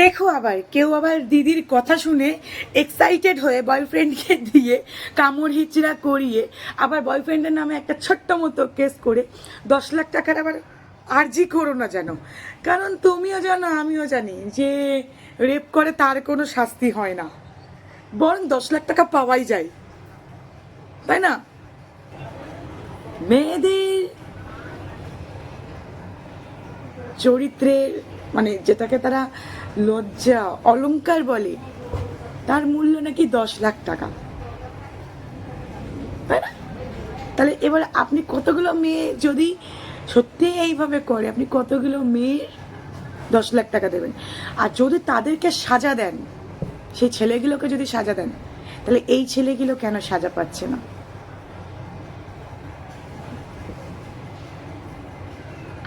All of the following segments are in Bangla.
দেখো আবার, কেউ আবার দিদির কথা শুনে এক্সাইটেড হয়ে বয়ফ্রেন্ডকে দিয়ে কামড় হিচড়া করিয়ে আবার বয়ফ্রেন্ডের নামে একটা ছোট্ট মতো কেস করে দশ লাখ টাকার আবার আর্জি করো না যেন। কারণ তুমিও জানো, আমিও জানি যে রেপ করে তার কোনো শাস্তি হয় না। বরং দশ লাখ টাকা পাওয়াই যায়। তাই না? মেয়েদের চরিত্রের মানে যেটাকে তারা লজ্জা, অলংকার বলে, তার মূল্য নাকি দশ লাখ টাকা। তাই না? তাহলে এবার আপনি কতগুলো মেয়ে যদি সত্যি এইভাবে করে, আপনি কতগুলো মেয়ের দশ লাখ টাকা দেবেন? আর যদি তাদেরকে সাজা দেন, সেই ছেলেগুলোকে যদি সাজা দেন, তাহলে এই ছেলেগুলো কেন সাজা পাচ্ছে না?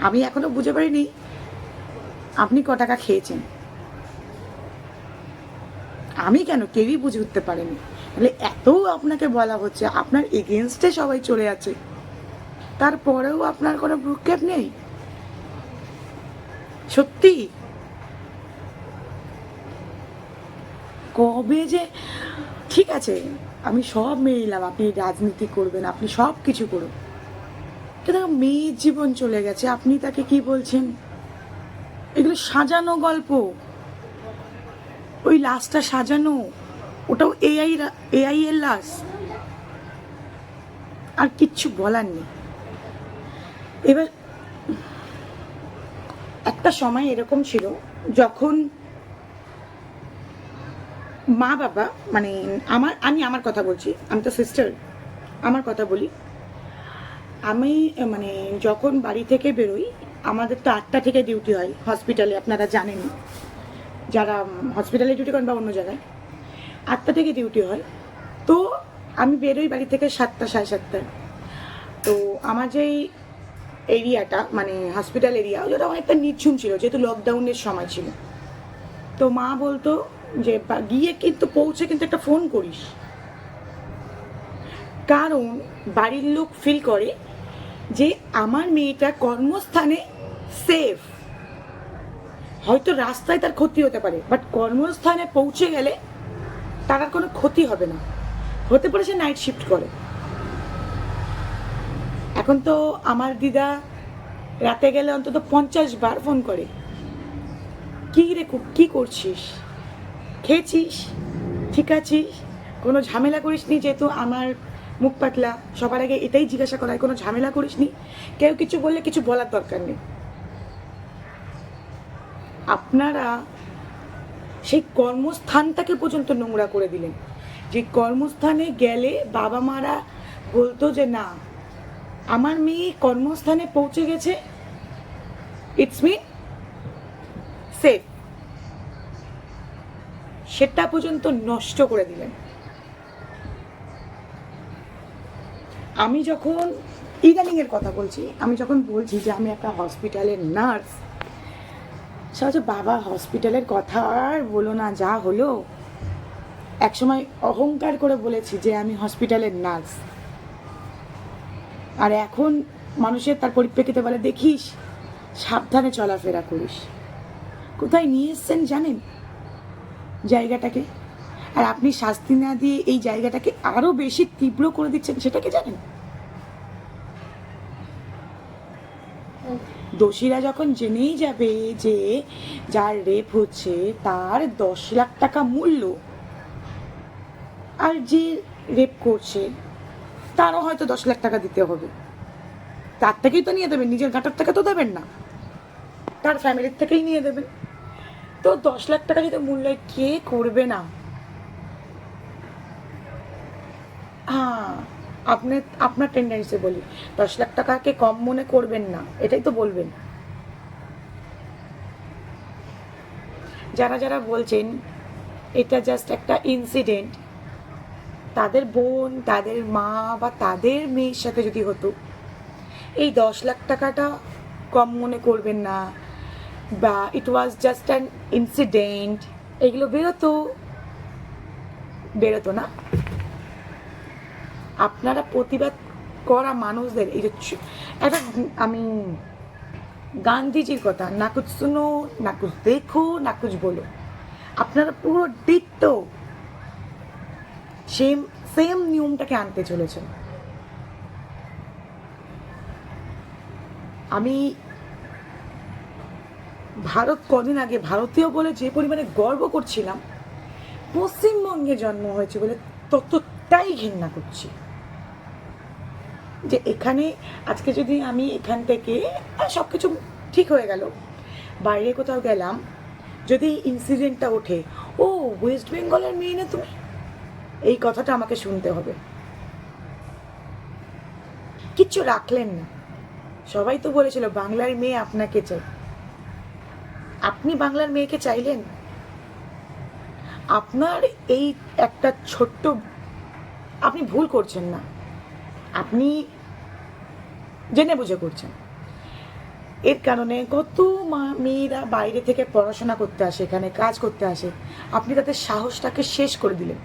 আমি এখনও বুঝে পারিনি আপনি ক টাকা খেয়েছেন। আমি কেন? কেউই বুঝে উঠতে পারেনি। তাহলে এত আপনাকে বলা হচ্ছে, আপনার এগেনস্টে সবাই চলে আছে তারপরেও আপনার কোনো ভ্রুক্ষেপ নেই? সত্যি? কবে যে? ঠিক আছে, আমি সব মেনে নিলাম, আপনি রাজনীতি করবেন, আপনি সব কিছু করুন। মেয়ের জীবন চলে গেছে। আপনি তাকে কি বলছেন? এগুলো সাজানো গল্প। ওই লাশটা সাজানো, ওটাও এআই এআই এর লাশ। আর কিচ্ছু বলার নেই। এবার, একটা সময় এরকম ছিল, যখন মা বাবা মানে আমার, আমি আমার কথা বলছি, আমি তো সিস্টার আমার কথা বলি। আমি মানে যখন বাড়ি থেকে বেরোই, আমাদের তো আটটা থেকে ডিউটি হয় হসপিটালে আপনারা জানেন যারা হসপিটালে ডিউটি করেন বা অন্য জায়গায়, আটটা থেকে ডিউটি হয়। তো আমি বেরোই বাড়ি থেকে সাতটা, সাড়ে সাতটায় তো আমার যেই এরিয়াটা মানে হসপিটাল এরিয়া ওটা অনেকটা নির্ঝুম ছিল, যেহেতু লকডাউনের সময় ছিল। তো মা বলতো যে গিয়ে কিন্তু পৌঁছে কিন্তু একটা ফোন করিস। কারণ বাড়ির লোক ফিল করে যে আমার মেয়েটা কর্মস্থানে সেফ হয়তো রাস্তায় তার ক্ষতি হতে পারে বাট কর্মস্থানে পৌঁছে গেলে তার আর কোনো ক্ষতি হবে না। হতে পারে সে নাইট শিফট করে। এখন তো আমার দিদা রাতে গেলে অন্তত পঞ্চাশ বার ফোন করে। কি রে কু- করছিস? খেয়েছিস? ঠিক আছিস? কোনো ঝামেলা করিসনি যেহেতু আমার মুখ পাতলা, সবার আগে এটাই জিজ্ঞাসা করা হয় কোনো ঝামেলা করিসনি? কেউ কিছু বললে কিছু বলার দরকার নেই। আপনারা সেই কর্মস্থানটাকে পর্যন্ত নোংরা করে দিলেন। যে কর্মস্থানে গেলে বাবা মারা বলতো যে, না, আমার মেয়ে কর্মস্থানে পৌঁছে গেছে। ইটস মিন সেফ সেটা পর্যন্ত নষ্ট করে দিলেন। আমি যখন ইদানিং এর কথা বলছি, আমি যখন বলছি যে আমি একটা হসপিটালের নার্স হচ্ছে বাবা, হসপিটালের কথা আর বলো না, যা হলো। একসময় অহংকার করে বলেছি যে আমি হসপিটালের নার্স। আর এখন মানুষের তার পরিপ্রেক্ষিতে বলে, দেখিস, সাবধানে চলাফেরা করিস। কোথায় নিয়ে এসছেন জানেন জায়গাটাকে? আর আপনি শাস্তি না দিয়ে এই জায়গাটাকে আরও বেশি তীব্র করে দিচ্ছেন সেটাকে জানেন? দোষীরা যখন জেনেই যাবে যে যার রেপ হচ্ছে, তার দশ লাখ টাকা মূল্য আর যে রেপ করছে, তারও হয়তো দশ লাখ টাকা দিতে হবে। তার থেকেই তো নিয়ে দেবেন, নিজের ঘাটার থেকে তো দেবেন না। তার ফ্যামিলির থেকেই নিয়ে দেবেন। তো দশ লাখ টাকা যদি মূল্য কে করবে না? হ্যাঁ। আপনার আপনার টেন্ডেন্সি বলি। দশ লাখ টাকাকে কম মনে করবেন না, এটাই তো বলবেন। যারা যারা বলছেন, এটা জাস্ট একটা ইনসিডেন্ট তাদের বোন, তাদের মা বা তাদের মেয়ের সাথে যদি হতো, এই দশ লাখ টাকাটা কম মনে করবেন না, বা it was just an incident এগুলো বেরোতো বেরোতো না। আপনারা প্রতিবাদ করা মানুষদের, এই যে একটা আমি গান্ধীজির কথা না কুছ শুনো না কুছ দেখো না কুছ বলো। আপনারা পুরো ডিট্টো সেম সেম নিয়মটাকে আনতে চলেছেন। আমি ভারত, কদিন আগে ভারতীয় বলে যে পরিমাণে গর্ব করছিলাম, পশ্চিমবঙ্গে জন্ম হয়েছে বলে ততটাই ঘেন্না করছি। যে এখানে আজকে যদি আমি এখান থেকে সব কিছু ঠিক হয়ে গেল। বাইরে কোথাও গেলাম, যদি ইনসিডেন্টটা ওঠে, ও ওয়েস্ট বেঙ্গলের মেয়ে না তুমি? এই কথাটা আমাকে শুনতে হবে। কিচ্ছু রাখলেন না। সবাই তো বলেছিল, বাংলার মেয়ে আপনাকে চাই। আপনি বাংলার মেয়েকে চাইলেন? আপনার এই একটা ছোট্ট, আপনি ভুল করছেন না। আপনি জেনে বুঝে করছেন। এর কারণে কত মা, মেয়েরা বাইরে থেকে পড়াশোনা করতে আসে, এখানে কাজ করতে আসে। আপনি তাদের সাহসটাকে শেষ করে দিলেন।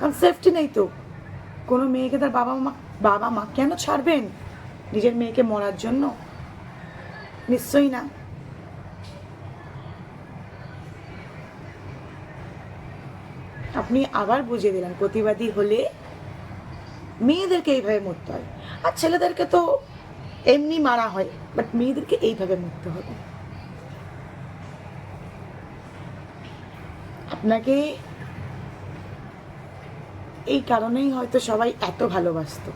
কারণ সেফটি নেই তো। কোনো মেয়েকে তার বাবা মা বাবা মা কেন ছাড়বেন? নিজের মেয়েকে মরার জন্য? নিশ্চয়ই না। আপনি আবার বুঝিয়ে দিলেন, প্রতিবাদী হলে মেয়েদেরকে এইভাবে মরতে হয়। আর ছেলেদেরকে তো এমনি মারা হয় বাট মেয়েদেরকে এইভাবে মরতে হবে। আপনাকে এই কারণেই হয়তো সবাই এত ভালোবাসতো।